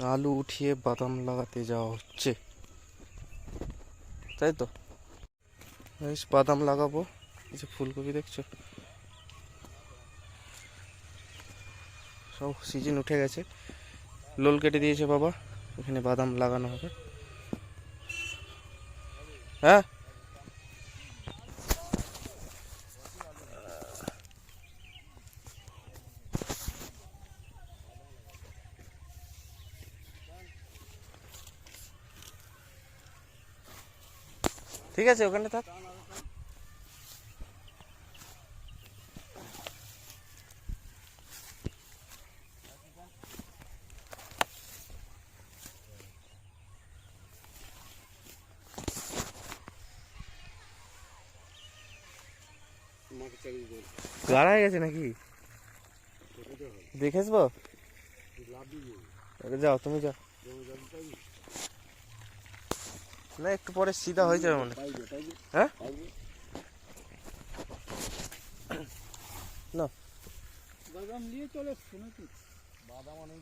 আলু উঠিয়ে বাদাম লাগাতে যাওয়া হচ্ছে। তাই তো? বাদাম লাগাবো। এই যে ফুলকপি দেখছ? সব সিজন উঠে গেছে। লোল কেটে দিয়েছে বাবা। এখানে বাদাম লাগানো হবে। হ্যাঁ? ঠিক আছে ওখানে থাক গাড়া হয়ে গেছে নাকি দেখে আসব আরে যাও তুমি যাও না একটু পরে সিধা হয়ে যাবে মনে হ্যাঁ। না। বাদাম নিয়ে চলে এসছো বাদাম অনেক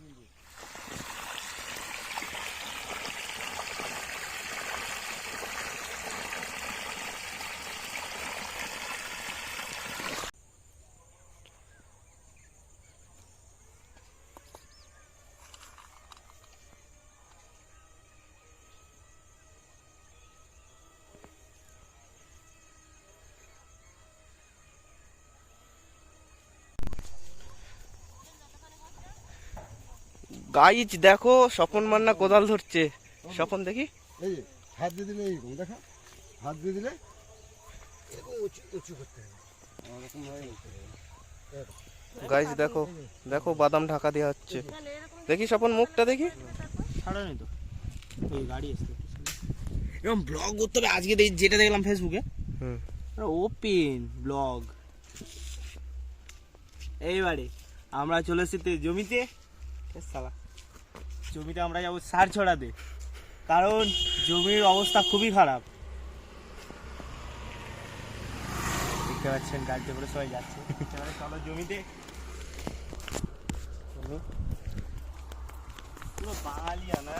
গাইজ দেখো স্বপন মান্না কোদাল ধরছে। স্বপন দেখি। এই হাত দিয়ে দিলে এইরকম দেখা। হাত দিয়ে দিলে এরকম উঁচু উঁচু করতে হবে। গাইজ দেখো দেখো বাদাম ঢাকা দেওয়া হচ্ছে। দেখি স্বপন মুখটা দেখি। ছাড়ানি তো। ওই গাড়ি আসছে এরকম ব্লগ করতে হবে। আজকে দেখ- যেটা দেখলাম ফেসবুকে হুম। ওপেন ব্লগ এইবারে আমরা চলে এসেছি জমিতে। সালা। জমিতে আমরা যাব সার ছড়াতে। কারণ জমির অবস্থা খুবই খারাপ। দেখতে পাচ্ছেন গাড়িতে করে সবাই যাচ্ছে। চলো জমিতে। পুরো বাঙালিয়া না?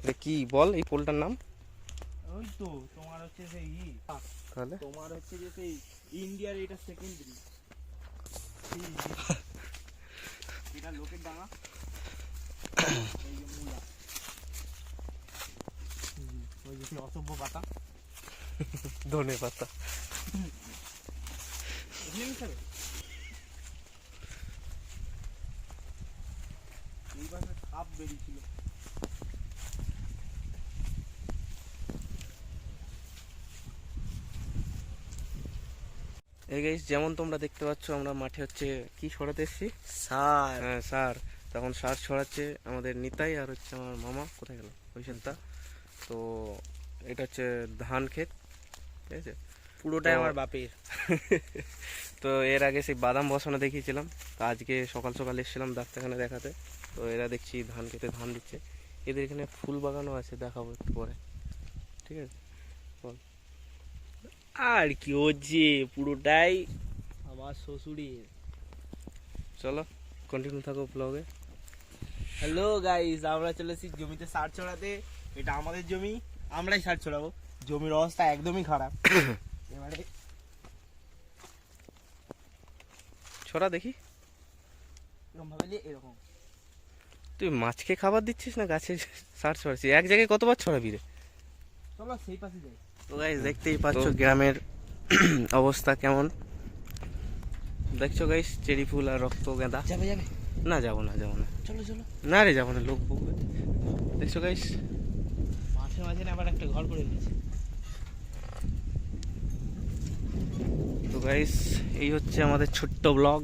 এটা কি বল এই পোলটার নাম? ওই তো তোমার হচ্ছে সেই তাহলে? তোমার হচ্ছে যে সেই ইন্ডিয়ার এটা সেকেন্ডারি এটা লোকের ডাঙা অসভ্য পাতা ধনে পাতা এখানে এই পাশে সাপ বেরিয়েছিল। এই গাইস যেমন তোমরা দেখতে পাচ্ছ আমরা মাঠে হচ্ছে কি ছড়াতে এসেছি? সার হ্যাঁ সার তখন সার ছড়াচ্ছে আমাদের নিতাই আর হচ্ছে আমার মামা। কোথায় গেল? ওইখানটা তো এটা হচ্ছে ধান ক্ষেত ঠিক আছে? পুরোটাই আমার বাপের। তো এর আগে সেই বাদাম বসানো দেখিয়েছিলাম। তো আজকে সকাল সকাল এসেছিলাম ডাক্তারখানে দেখাতে। তো এরা দেখছি ধান খেতে ধান দিচ্ছে। এদের এখানে ফুল বাগানও আছে দেখাবো একটু পরে। ঠিক আছে? আর কি হচ্ছে পুরোটাই আমার শ্বশুরের। চলো কন্টিনিউ থাকো ব্লগে হ্যালো গাইস আমরা চলে এসেছি জমিতে সার ছড়াতে। এটা আমাদের জমি আমরাই সার ছড়াবো। জমির অবস্থা একদমই খারাপ। এবারে ছড়া দেখি। এরকম ভাবে এরকম। তুই মাছকে খাবার দিচ্ছিস না গাছে সার ছড়াচ্ছিস? এক জায়গায় কতবার ছড়াবি রে? চলো সেই পাশে যাই। তো গাইস দেখতেই পাচ্ছ গ্রামের অবস্থা কেমন। দেখছ গাইস চেরি ফুল আর রক্ত গেঁদা। যাবে যাবে। না যাব না যাব না। চলো চলো। না রে যাব না লোক বকবে দেখছ গাইস মাঝে মাঝে আবার একটা ঘর করে নিয়েছে তো গাইস এই হচ্ছে আমাদের ছোট্ট ব্লগ